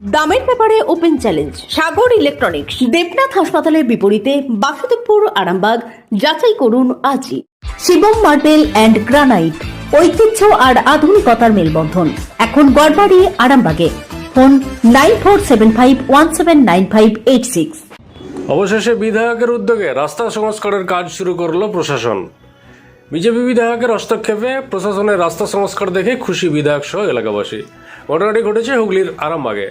দামের ব্যাপারে open challenge, Sagar electronics, Debnath হাসপাতালের বিপরীতে বাসুদেবপুর, আরামবাগ, যাচাই করুন আজই। শিবম মার্বেল অ্যান্ড গ্রানাইট, ঐতিহ্য আর আধুনিকতার মেলবন্ধন। এখন গড়বাড়ি, আরামবাগে। Phone nine four seven five one seven nine five eight six. অবশেষে বিধায়কের উদ্যোগে রাস্তা সংস্কারের কাজ শুরু করল প্রশাসন। বিজেপি বিধায়কের হস্তক্ষেপে প্রশাসনের রাস্তা সংস্কার দেখে খুশি বিধায়ক সহ এলাকাবাসী। ঘটনাটি ঘটেছে হুগলির আরামবাগে।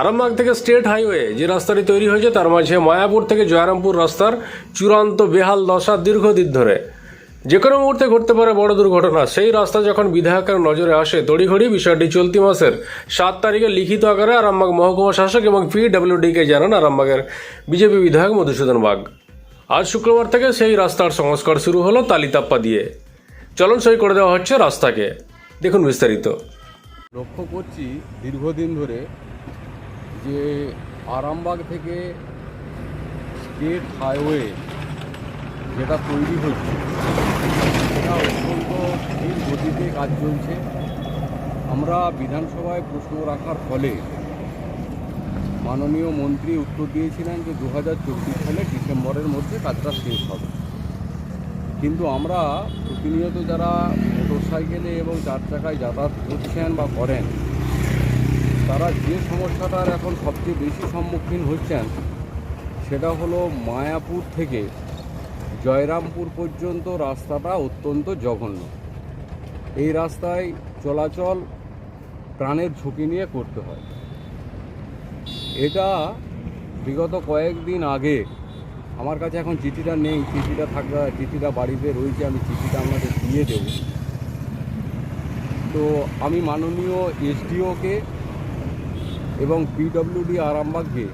আরামবাগ থেকে স্টেট হাইওয়ে যে রাস্তাটি তৈরি হয়েছে, তার মাঝে মায়াপুর থেকে জয়রামপুর রাস্তার চূড়ান্ত বেহাল দশা দীর্ঘদিন ধরে। যে কোনো মুহূর্তে ঘটতে পারে বড় দুর্ঘটনা। সেই রাস্তা যখন বিধায়কের নজরে আসে, তড়িঘড়ি বিষয়টি চলতি মাসের সাত তারিখে লিখিত আকারে আরামবাগ মহকুমা শাসক এবং পিডব্লিউডিকে জানান আরামবাগের বিজেপি বিধায়ক মধুসূদন বাগ। আজ শুক্রবার থেকে সেই রাস্তার সংস্কার শুরু হলো তালিতাপ্পা দিয়ে। চলন সই করে দেওয়া হচ্ছে রাস্তাকে। দেখুন বিস্তারিত। লক্ষ্য করছি দীর্ঘদিন ধরে যে আরামবাগ থেকে স্টেট হাইওয়ে যেটা তৈরি হচ্ছে সেটা অত্যন্ত ধীর গতিতে কাজ চলছে। আমরা বিধানসভায় প্রশ্ন রাখার ফলে মাননীয় মন্ত্রী উত্তর দিয়েছিলেন যে দু হাজার চব্বিশ সালে ডিসেম্বরের মধ্যে কাজটা শেষ হবে। কিন্তু আমরা প্রতিনিয়ত যারা মোটর সাইকেলে এবং চার চাকায় যাতায়াত করছেন বা করেন তারা যে সমস্যাটার এখন সবচেয়ে বেশি সম্মুখীন হচ্ছেন, সেটা হলো মায়াপুর থেকে জয়রামপুর পর্যন্ত রাস্তাটা অত্যন্ত জঘন্য। এই রাস্তায় চলাচল প্রাণের ঝুঁকি নিয়ে করতে হয়। এটা বিগত কয়েকদিন আগে, আমার কাছে এখন চিঠিটা নেই, চিঠিটা থাকা, চিঠিটা বাড়িতে রয়েছে, আমি চিঠিটা আপনাদের দিয়ে দেব। তো আমি মাননীয় এসডিওকে এবং পিডব্লিউডি আরামবাগকে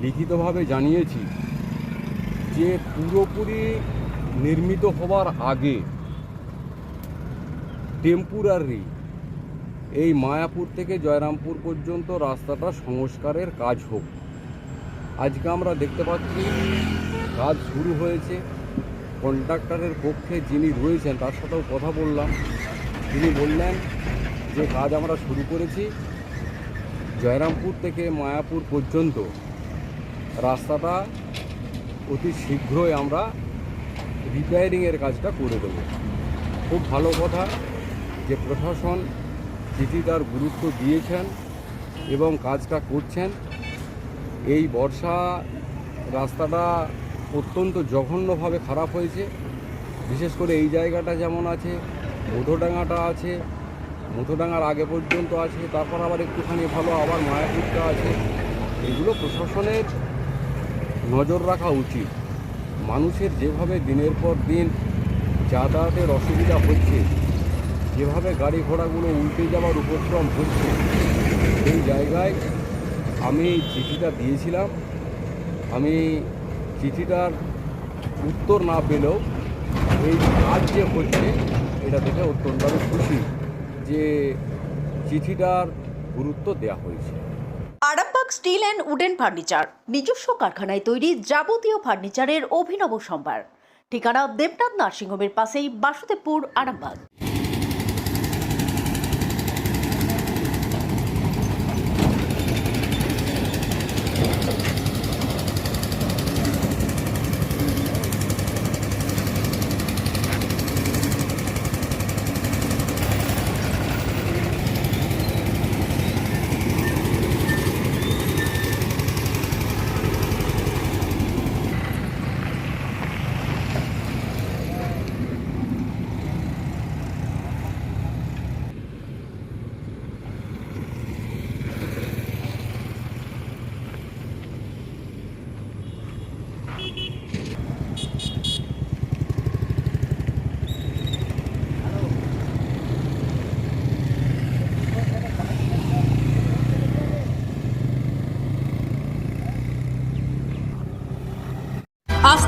লিখিতভাবে জানিয়েছি যে পুরোপুরি নির্মিত হবার আগে টেম্পুরারি এই মায়াপুর থেকে জয়রামপুর পর্যন্ত রাস্তাটা সংস্কারের কাজ হোক। আজকে আমরা দেখতে পাচ্ছি কাজ শুরু হয়েছে। কন্ট্রাক্টরের পক্ষে যিনি রয়েছেন, তার সাথেও কথা বললাম। তিনি বললেন যে কাজ আমরা শুরু করেছি। জয়রামপুর থেকে মায়াপুর পর্যন্ত রাস্তাটা অতি শীঘ্রই আমরা রিপেয়ারিংয়ের কাজটা করে দেবো। খুব ভালো কথা যে প্রশাসন চিঠিটার গুরুত্ব দিয়েছেন এবং কাজটা করছেন। এই বর্ষা রাস্তাটা অত্যন্ত জঘন্যভাবে খারাপ হয়েছে। বিশেষ করে এই জায়গাটা যেমন আছে মধুডাঙ্গাটা আছে মধুডাঙ্গার আগে পর্যন্ত আছে, তারপর আবার একটুখানি ভালো আবার মায়াপুরটা আছে। এগুলো প্রশাসনের নজর রাখা উচিত। মানুষের যেভাবে দিনের পর দিন যাতায়াতের অসুবিধা হচ্ছে, যেভাবে গাড়ি ঘোড়াগুলো উল্টে যাওয়ার উপক্রম হচ্ছে, সেই জায়গায় আমি চিঠিটা দিয়েছিলাম। আমি চিঠিটার উত্তর না পেলেও এই কাজ যে হচ্ছে, এটা দেখে অত্যন্ত খুশি। যে চিঠিটার গুরুত্ব দেয়া হয়েছে। Arambagh steel and wooden furniture, নিজস্ব কারখানায় তৈরি যাবতীয় ফার্নিচারের অভিনব সম্ভার। ঠিকানা দেবনাথ নার্সিংহোমের পাশেই বাসুদেবপুর, আরামবাগ।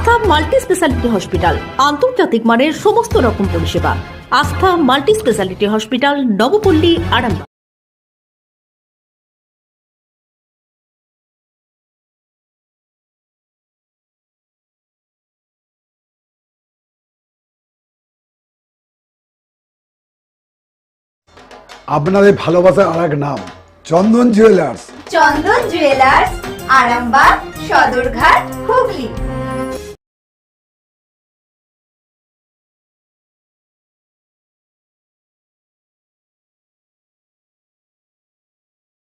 আস্থা মাল্টি স্পেশালিটি হসপিটাল। আন্তর্জাতিক মানের সমস্ত রকম পরিষেবা। Astha multi speciality hospital Nabapalli Arambagh. আপনাদের ভালোবাসার আর এক নাম Chandan jewellers Chandan jewellers Arambagh Sadarghat Hooghly.